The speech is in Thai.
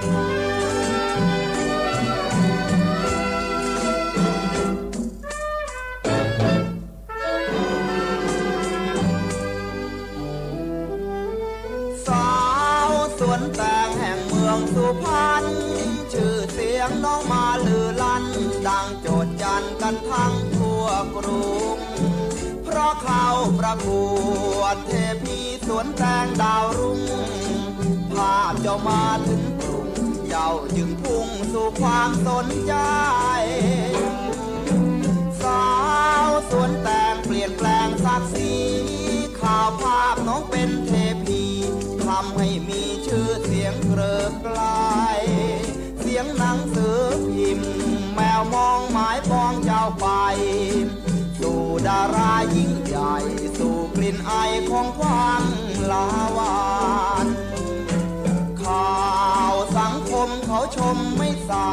สาวสวนแตงแห่งเมืองสุพรรณชื่อเสียงน้องมาลือลั่น ดังโจดจันกันทั้งทั่วกรุง เพราะเขาประกวดเทพีสวนแตงดาวรุ่งภาพเจ้ามาถึงกรุง เจ้าจึงพุ่งสู่ความสนใจ สาวสวนแตงเปลี่ยนแปลงศักดิ์ศรีข่าวภาพน้องเป็นเทพีทำให้มีชื่อเสียงเกริกไกลเสียงหนังสือพิมพ์ แมวมองหมายปองเจ้าไป สู่ดารายิ่งใหญ่ สู่กลิ่นไอของความ เขาชมไม่สา